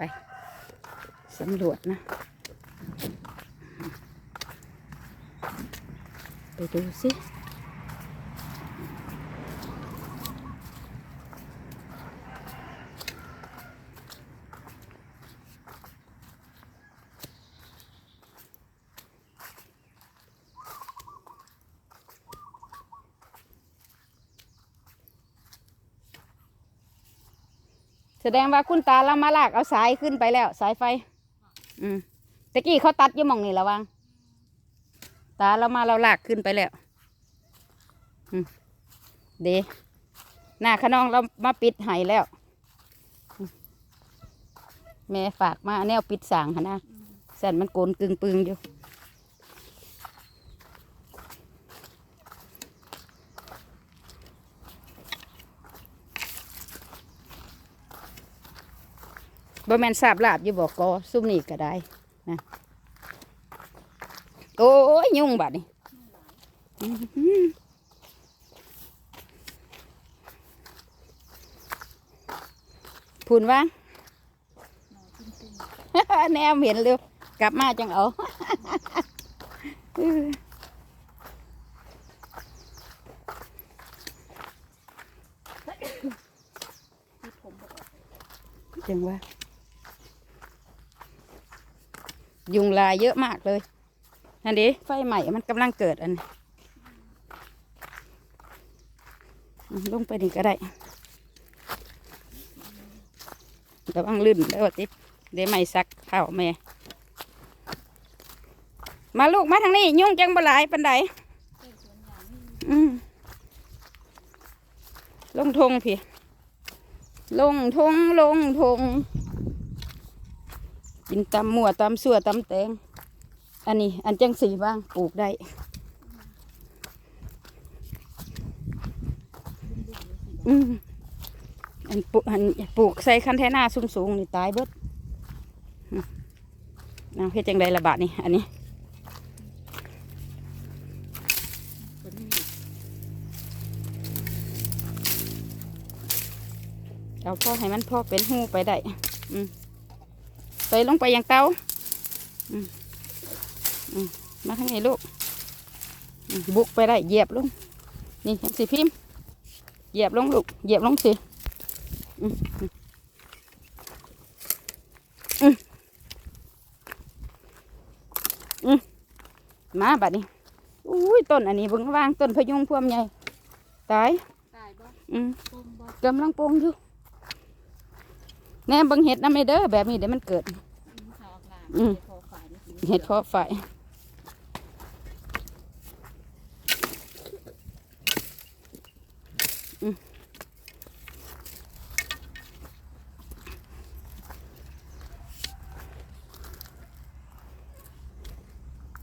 ไปสำรวจนะ ไปดูสิ แสดงว่าคุณตาเรามาลากเอาสายขึ้นไปแล้ว สายไฟ อืมตะกี้เขาตัดยี่หมองนี่ระวังตาเรามาเราลากขึ้นไปแล้วอืมเดหน้าขนองเรามาปิดไห้แล้วอืมแม่ฝากมาแนวปิดสางหนะแส่นมันโกนกึ่งปึงอยู่ บ่แม่นสาบลาบอยู่บอกกอซุ่มนี่ก็ได้นะโอ้ยยุ่งบัดนี่อื้อหือพูนว่างแนมเห็นเร็วกลับมาจังเอาจังว่า ยุงลายเยอะมากเลย นั่นดิไฟใหม่มันกำลังเกิดอันนี้ลงไปนี่ก็ได้ระวังลื่นแล้วติดเดี๋ยวไม่ซักข้าแม่ มาลูกมาทางนี้ ยุ่งจังบลายปันใดอืมลงทงพี่ ลงทงลงทง กินตำมั่วตำสั่วตำแตง อันนี้ อันจังสีบ้างปลูกได้อืมอันปลูกอันปลูกใส่คันเทนาสูงๆนี่ตายเบิดอืมเอาเฮ็ดจังไดระบาดนี่อันนี้เอาพ่อให้มันพ่อเป็นหูไปได้ อืม ใส่ลงไปอย่างเตาอืมอืมมาทางนี้ลูกอืมบุกไปได้เหยียบลง นี่ยังสิพิมพ์เหยียบลงลูก เหยียบลงสิอืมอืมอืมอืมมาบัดนี้อุ้ยต้นอันนี้เบิ่งวางต้นพะยุงพวมใหญ่ตายตายบ่อืมปมบ่กำลังปรุงอยู่ แหน่บังเห็ดน้ำไม่เด้อแบบนี้เดี๋ยวมันเกิด อืมเขาออกงานอืมเฮ็ดพอฝ่ายนี่สิเห็ดเพาะไฟอืม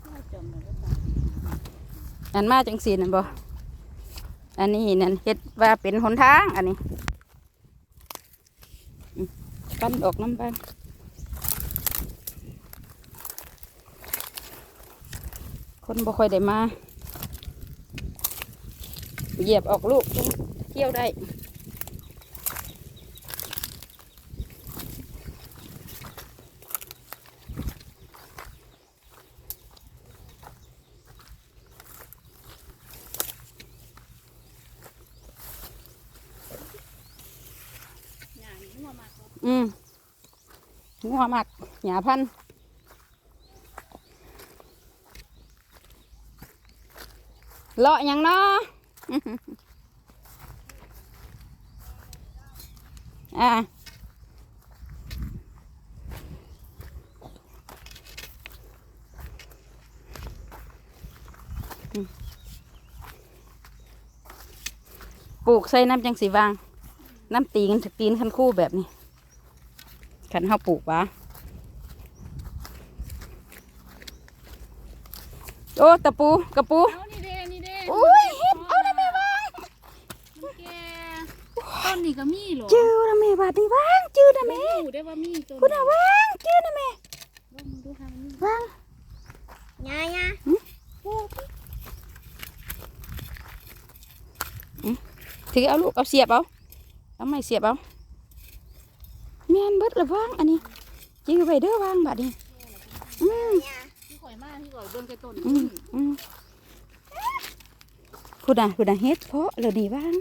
เอาจมเลยบ่ตายอันมาจังสีนั่นบ่ อันนี้นั่นเห็ดว่าเป็นหนทางอันนี้ กันออกน้ำบ้างคนบ่ค่อยได้มา เหยียบออกลูกเที่ยวได้ หญ้านี่ อืมงัวมักหยาพันเลาะยังเนาะอ่าปลูกใส่น้ำจังสีวาง น้ำตีนตีนคันคู่แบบนี้ ขันเฮาปลูกวะโอ้ตะปูกระปูเอานี่เด้นี่เด้อุ้ยเห็ดเอาละแม่วางมันแก่ต้นนี่ก็มีเหรอจื้อละแม่บาดนี้วางจื้อนะแม่รู้ได้ว่ามีต้นคุณน่ะวางจื้อนะแม่ลองดูทางนี้วางยายาถือเอาลูกเอาเสียบเอาเอาไม่เสียบเอา แม่นเบิดละวางอันนี้จื้อไว้เด้อวางบัดนี้อืมพี่ข่อยมากพี่ข่อยเบิ่งแกต้นอืมอืมพูดอะพูดอะเฮ็ดเพาะเลยดีวาง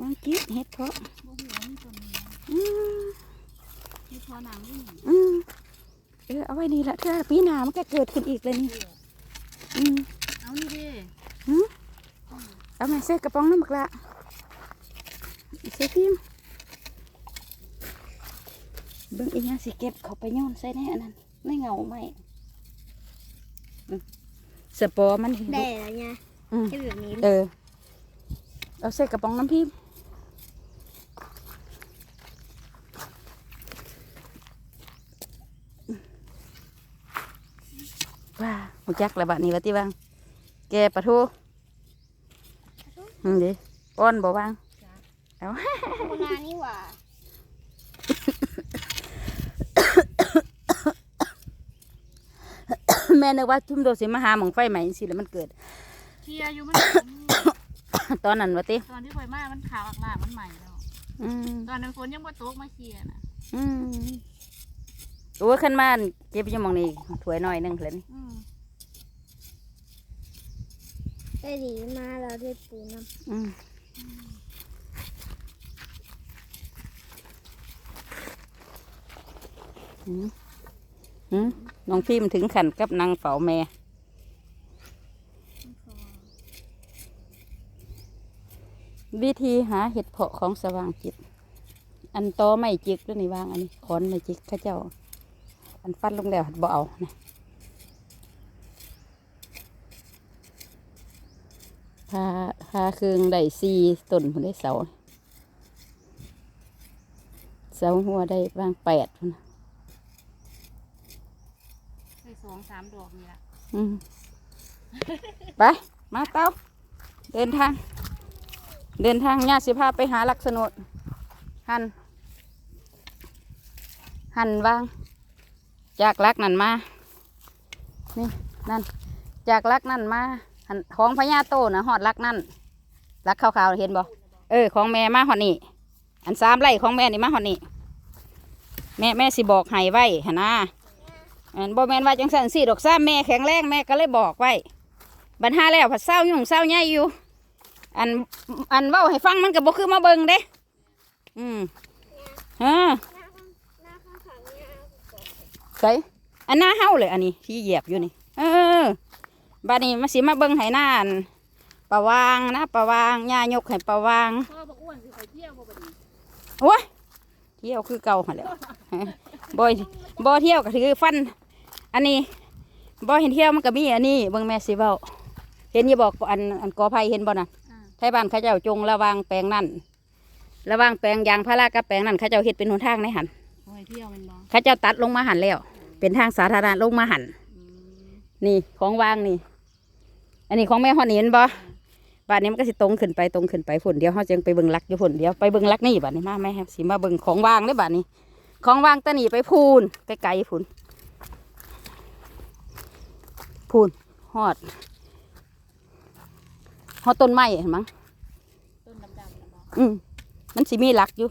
วางจิ๊บเฮ็ดเพาะบ่หัวมีต้นนี้อืมมีพอหนังนี่อืมเออเอาไว้นี่ละเธอปีหน้ามันก็เกิดขึ้นอีกเลยนี่อืมเอานี่เด้เอามาใส่กระป๋องน้ำหมักละใส่พิมพ์ เบิ่งอีกอย่างสิเก็บเขาไปโยนใส่ในอันนั้นในเงาไหมอืมสปอร์มันเห็นได้แล้วเนี่ยอืมแค่แบบนี้เออเอาใส่กระป๋องน้ำพิมพ์ว้าหูจักระบาดนี้วะที่บ้างแกปะทูอืมดิป้อนบ่วางเอาโบราณนี่หว่า แม่นึกว่าทุ่มโดสิมาหาหมองไฟใหม่สิแล้วมันเกิด เคลียร์อยู่มันตอนนั้นวะติตอนที่ข่อยมามันขาวมากๆมันใหม่แล้ว อืมตอนนั้นฝนยังบ่ตกมาเคลียร์น่ะอืมโอ้ยขึ้นมาเก็บอยังมองนี่ถวยหน่อยหนึงเลยนี่อืมได้ดีมาเราได้ปูน้อืมอืมอืม น้องพิมถึงขันกับนางเฝ้าแม่ วิธีหาเห็ดเพาะของสว่างจิต อันโตอไม่จิกด้วยนี่วางอันนี้ขอนไม่จิกข้าเจ้า อันฟันลงแล้วบ่เอานะพาพาเครืองได้สี่ต้นผมได้เสาเสาหัวได้วางแปดนะ ได้ส องสามดอกนี่ละอืมไป มาเต้า เดินทาง เดินทางญาติสิพาไปหาลักษณดหัน หันวาง จากลักนั่นมา นี่ นั่น จากลักนั่นมา หันของพญาโตนะหอดลักนั่นลักขาวๆเห็นบ่เออ ของแม่มาหอดนี่อันสามไร่ของแม่นี่มาหอดนี่แม่แม่สิบอกให้ไว้หนนะ อันบ่แม่นว่าจังสันสี่ดอกซ้ำแม่แข็งแรงแม่ก็เลยบอกไว้บันหาแล้วผัดเศร้ายุ่งเศร้าใหญ่อยู่ อันอันเว้าให้ฟังมันก็บ่คือมาเบิ่งเด้ อืมฮะใส่อันหน้าเฮาเลยอันนี้ที่เหยียบอยู่นี่ เออบัดนี้มาสิมาเบิ่งให้หน้าอันปลาวางนะปลาวางย่ายกให้ปลาวางพ่อบ่อ้วนสิข่อยเที่ยวบ่บัดนี้โอ้ยเที่ยวคือเก่าหั่นแหล้วบ่บ่เที่ยวก็ถือฟัน อันนี้บ่เห็นเที่ยวมันก็มีอันนี้เบิ่งแม่สิเว้าเห็นอยู่บอกอันอันกอไผ่เห็นบ่น่ะอ่าไทยบ้านเขาเจ้าจงระวางแปลงนั่นระวางแปลงยางพารากับแปลงนั่นเขาเจ้าเฮ็ดเป็นหนทางในหันข่อยเที่ยวแมันบ่เขาเจ้าตัดลงมาหันแล้ว เป็นทางสาธารณะลงมาหันอืมนี่ของวางนี่ อันนี้ของแม่ฮอดนี่เห็นบ่บ้านนี้มันก็สิตรงขึ้นไปตรงขึ้นไปฝนเดียวเฮาจึงไปเบิ่งลักอยู่ฝนเดียวไปเบิ่งลักนี่บ้านนี้มาแม่ครับสิมาเบิ่งของวางได้อบ้านนี้ ของวางตะหนีไปพูนไกลๆพูน พูนฮอดฮอดต้นไม้เห็นมั้งต้นดำๆน่ะบ่อืมมันสิมีหลักอยู่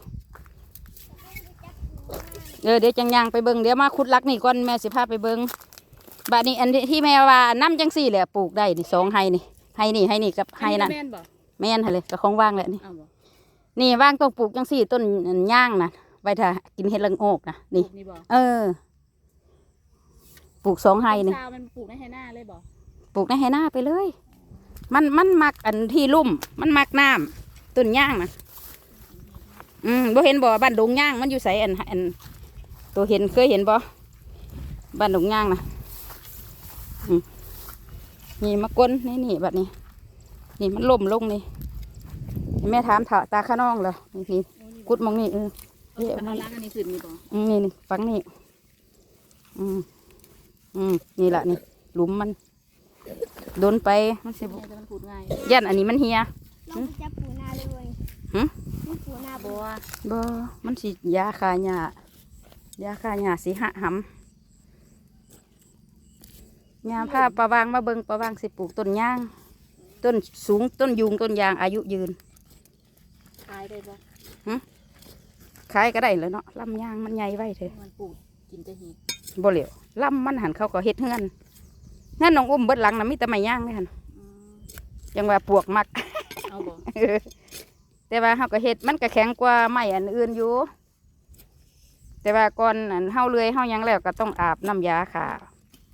เออเดี๋ยวจังยางไปเบิงเดี๋ยวมาขุดหลักนี่ก่อนแม่สิพาไปเบิงบาดนี้อันที่แม่ว่าน้ำจังสี่แหละปลูกได้นี่สองไฮนี่ไฮนี่ไฮนี่กับไฮนั่นแม่นบ่แม่นหั่นเลยกับของว่างแหละนี่เอาบ่นี่ว่างต้องปลูกจังสี่ต้นย่างนะไว้ถ้ากินเห็ดละโงกนะนี่นี่บ่เออ ปลูกสองไฮนี่ชาวมันปลูกในไหหน้าเลยบ่ปลูกในไหหน้าไปเลย มันมันมักอันที่ลุ่ม มันมักน้ำต้นย่างนะอืมบ่เห็นบ่บ้านดงย่างมันอยู่ใสอันอัน ตัวเห็นเคยเห็นบ่บ้านดงย่างนะอืมนี่มากลนนี่นี่แบบนี้ นี่มันล่มลงนี่แม่ถามถาตาข้าน้องเลยนี่นี่โอ้นี่บ่กุดมองนี่เออเออเอาล้างอันนี้ขึ้นนี่บ่อืมนี่นี่ฟังนี่อืม อืมนี่แหละนี่ หลุมมันโดนไปมันสิบแม่จะมันพูดง่ายยันอันนี้มันเฮียลองไปจับปูนาเลยหึนี่ปูนาบ่บัวบ่มันสิยาคาหญ้ายาคาหญ้าสิหะหำยาผ้าประวางมาเบิงประวางสิปลูกต้นย่าง ต้นสูงต้นยุงต้นยางอายุยืนขายได้บ่ขายก็ได้เลยเนาะลำยางมันใหญ่ไว้เถอะมันปลูกกินแต่เห็ด บ่เหลียวล่ำมันหันเขาก็เฮ็ดเฮือนเฮือนน้องอุ้มเบิดหลังน่ะมีแต่ไม้ย่างเลยหั่นอืมจังว่าปวกมักเอาบ่เออแต่ว่าเฮาก็เฮ็ดมันก็แข็งกว่าไม้อันอื่นอยู่ แต่ว่าก่อนอันเฮาเลื่อยเฮาหยังแล้วก็ต้องอาบน้ำยาค่ะ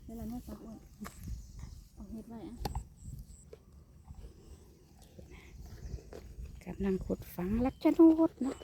เวลาแม่ตักอ้วนเอาเห็ดไว้อะกำลังขุดฝังลักจะนูดเนาะ